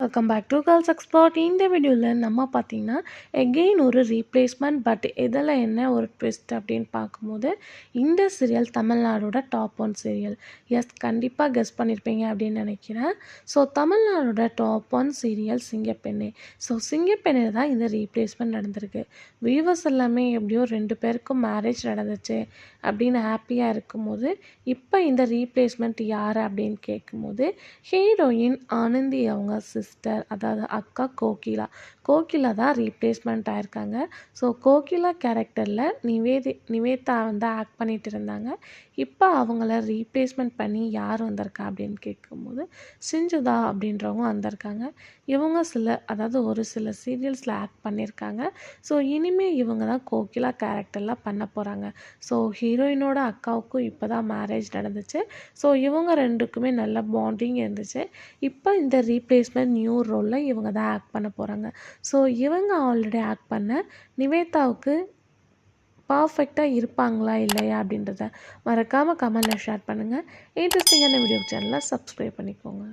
Welcome back to girls expert இந்த வீடியோவில் நம்ம பார்த்தீங்கன்னா எகெயின் ஒரு ரீப்ளேஸ்மெண்ட் பட் இதில் என்ன ஒரு ட்விஸ்ட் அப்படின்னு பார்க்கும்போது இந்த சீரியல் தமிழ்நாடோட டாப் ஒன் சீரியல் எஸ் கண்டிப்பாக கெஸ் பண்ணியிருப்பீங்க அப்படின்னு நினைக்கிறேன். So தமிழ்நாடோட top one serial Singappenne. So Singappenne தான் இந்த ரீப்ளேஸ்மெண்ட் நடந்திருக்கு. வியூவர்ஸ் எல்லாமே எப்படியோ ரெண்டு பேருக்கும் மேரேஜ் நடந்துச்சு அப்படின்னு ஹாப்பியாக இருக்கும்போது இப்போ இந்த ரீப்ளேஸ்மெண்ட் யார் அப்படின்னு கேட்கும்போது ஹீரோயின் ஆனந்தி அவங்க சிஸ்டர் அதாவது அக்கா கோகிலா. கோகிலா தான் ரீப்ளேஸ்மெண்ட் ஆயிருக்காங்க. ஸோ கோகிலா கேரக்டரில் நிவேதி நிவேதா வந்து ஆக்ட் பண்ணிட்டு இருந்தாங்க. இப்போ அவங்கள ரீப்ளேஸ்மெண்ட் பண்ணி யார் வந்திருக்கா அப்படின்னு கேட்கும்போது சிஞ்சுதா அப்படின்றவங்க வந்திருக்காங்க. இவங்க சில அதாவது ஒரு சில சீரியல்ஸில் ஆக்ட் பண்ணியிருக்காங்க. ஸோ இனிமேல் இவங்க தான் கோகிலா கேரக்டர்லாம் பண்ண போகிறாங்க ஸோ ஹீரோயினோட அக்காவுக்கும் இப்போ தான் மேரேஜ் நடந்துச்சு. ஸோ இவங்க ரெண்டுக்குமே நல்ல பாண்டிங் இருந்துச்சு. இப்போ இந்த ரீப்ளேஸ்மெண்ட் நியூ ரோலில் இவங்க தான் ஆக்ட் பண்ண போகிறாங்க ஸோ இவங்க ஆல்ரெடி ஆக்ட் பண்ண நிவேதாவுக்கு பர்ஃபெக்டாக இருப்பாங்களா இல்லையா அப்படின்றத மறக்காமல் கமெண்டில் ஷேர் பண்ணுங்கள் இன்ட்ரெஸ்டிங்கான வீடியோ சேனலை சப்ஸ்கிரைப் பண்ணிக்கோங்க.